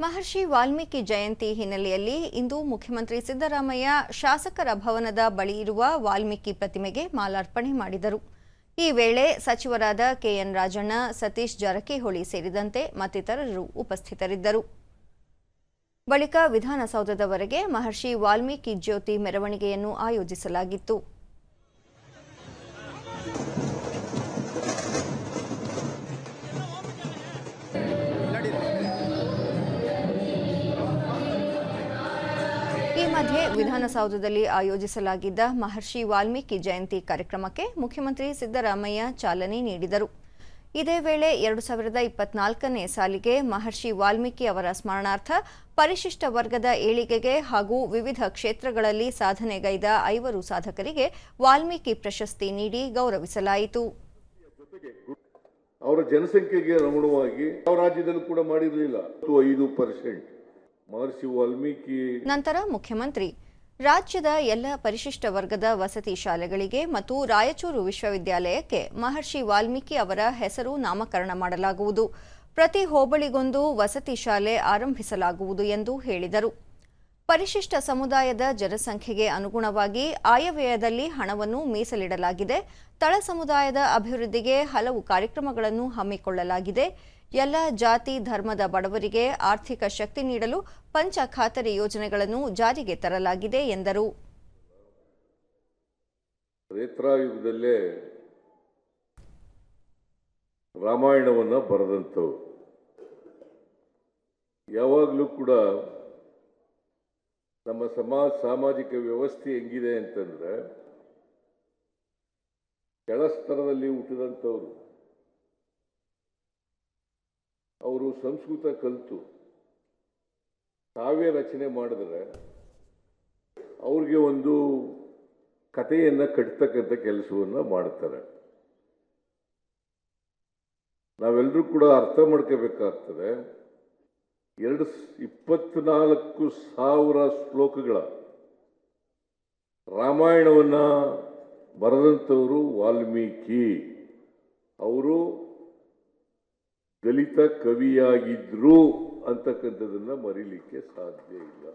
ಮಹರ್ಷಿ ವಾಲ್ಮೀಕಿ ಜಯಂತಿ ಹಿನ್ನೆಲೆಯಲ್ಲಿ ಇಂದು ಮುಖ್ಯಮಂತ್ರಿ ಸಿದ್ದರಾಮಯ್ಯ ಶಾಸಕರ ಭವನದ ಬಳಿ ಇರುವ ವಾಲ್ಮೀಕಿ ಪ್ರತಿಮೆಗೆ ಮಾಲಾರ್ಪಣೆ ಮಾಡಿದರು. ಈ ವೇಳೆ ಸಚಿವರಾದ ಕೆಎನ್ ರಾಜಣ್ಣ, ಸತೀಶ್ ಜಾರಕಿಹೊಳಿ ಸೇರಿದಂತೆ ಮತ್ತಿತರರು ಉಪಸ್ಥಿತರಿದ್ದರು. ಬಳಿಕ ವಿಧಾನಸೌಧದವರೆಗೆ ಮಹರ್ಷಿ ವಾಲ್ಮೀಕಿ ಜ್ಯೋತಿ ಮೆರವಣಿಗೆಯನ್ನು ಆಯೋಜಿಸಲಾಗಿತ್ತು. ಮಧ್ಯೆ ವಿಧಾನಸೌಧದಲ್ಲಿ ಆಯೋಜಿಸಲಾಗಿದ್ದ ಮಹರ್ಷಿ ವಾಲ್ಮೀಕಿ ಜಯಂತಿ ಕಾರ್ಯಕ್ರಮಕ್ಕೆ ಮುಖ್ಯಮಂತ್ರಿ ಸಿದ್ದರಾಮಯ್ಯ ಚಾಲನೆ ನೀಡಿದರು. ಇದೇ ವೇಳೆ ಎರಡು ಸಾವಿರದ ಇಪ್ಪತ್ನಾಲ್ಕನೇ ಸಾಲಿಗೆ ಮಹರ್ಷಿ ವಾಲ್ಮೀಕಿ ಅವರ ಸ್ಮರಣಾರ್ಥ ಪರಿಶಿಷ್ಟ ವರ್ಗದ ಏಳಿಗೆಗೆ ಹಾಗೂ ವಿವಿಧ ಕ್ಷೇತ್ರಗಳಲ್ಲಿ ಸಾಧನೆಗೈದ ಐವರು ಸಾಧಕರಿಗೆ ವಾಲ್ಮೀಕಿ ಪ್ರಶಸ್ತಿ ನೀಡಿ ಗೌರವಿಸಲಾಯಿತು. ಅವರ ಜನಸಂಖ್ಯೆಗೆ ಅನುಗುಣವಾಗಿ ಯಾವ ರಾಜ್ಯದಲ್ಲೂ ಕೂಡ ಮಾಡಿರಲಿಲ್ಲ. ಐದು ಪರ್ಸೆಂಟ್. ಮಹರ್ಷಿ ವಾಲ್ಮೀಕಿ ನಂತರ ಮುಖ್ಯಮಂತ್ರಿ. ರಾಜ್ಯದ ಎಲ್ಲ ಪರಿಶಿಷ್ಟ ವರ್ಗದ ವಸತಿ ಶಾಲೆಗಳಿಗೆ ಮತ್ತು ರಾಯಚೂರು ವಿಶ್ವವಿದ್ಯಾಲಯಕ್ಕೆ ಮಹರ್ಷಿ ವಾಲ್ಮೀಕಿ ಅವರ ಹೆಸರು ನಾಮಕರಣ ಮಾಡಲಾಗುವುದು. ಪ್ರತಿ ಹೋಬಳಿಗೊಂದು ವಸತಿ ಶಾಲೆ ಆರಂಭಿಸಲಾಗುವುದು ಎಂದು ಹೇಳಿದರು. ಪರಿಶಿಷ್ಟ ಸಮುದಾಯದ ಜನಸಂಖ್ಯೆಗೆ ಅನುಗುಣವಾಗಿ ಆಯವ್ಯಯದಲ್ಲಿ ಹಣವನ್ನು ಮೀಸಲಿಡಲಾಗಿದೆ. ತಳ ಸಮುದಾಯದ ಅಭಿವೃದ್ಧಿಗೆ ಹಲವು ಕಾರ್ಯಕ್ರಮಗಳನ್ನು ಹಮ್ಮಿಕೊಳ್ಳಲಾಗಿದೆ. ಎಲ್ಲ ಜಾತಿ, ಧರ್ಮದ ಬಡವರಿಗೆ ಆರ್ಥಿಕ ಶಕ್ತಿ ನೀಡಲು ಪಂಚ ಖಾತರಿ ಯೋಜನೆಗಳನ್ನು ಜಾರಿಗೆ ತರಲಾಗಿದೆ, ಎಂದರು. ರಾಮಾಯಣವನ್ನು ಬರೆದಂಥವ್ರು. ಯಾವಾಗಲೂ ಕೂಡ ನಮ್ಮ ಸಮಾಜ, ಸಾಮಾಜಿಕ ವ್ಯವಸ್ಥೆ ಹೆಂಗಿದೆ ಅಂತಂದ್ರೆ ಕೆಳಸ್ತರದಲ್ಲಿ ಹುಟ್ಟಿದಂಥವ್ರು, ಅವರು ಸಂಸ್ಕೃತ ಕಲಿತು, ಕಾವ್ಯ ರಚನೆ ಮಾಡಿದ್ರೆ, ಅವ್ರಿಗೆ ಒಂದು ಕಥೆಯನ್ನ ಕಟ್ತಕ್ಕಂಥ ಕೆಲಸವನ್ನ ಮಾಡ್ತಾರೆ. ನಾವೆಲ್ಲರೂ ಕೂಡ ಅರ್ಥ ಮಾಡ್ಕೋಬೇಕಾಗ್ತದೆ. ಎರಡು ಇಪ್ಪತ್ನಾಲ್ಕು ಸಾವಿರ ಶ್ಲೋಕಗಳ ರಾಮಾಯಣವನ್ನು ಬರೆದಂಥವರು ವಾಲ್ಮೀಕಿ. ಅವರು ದಲಿತ ಕವಿಯಾಗಿದ್ರು ಅಂತಕ್ಕಂಥದ್ದನ್ನು ಮರೀಲಿಕ್ಕೆ ಸಾಧ್ಯ ಇಲ್ಲ.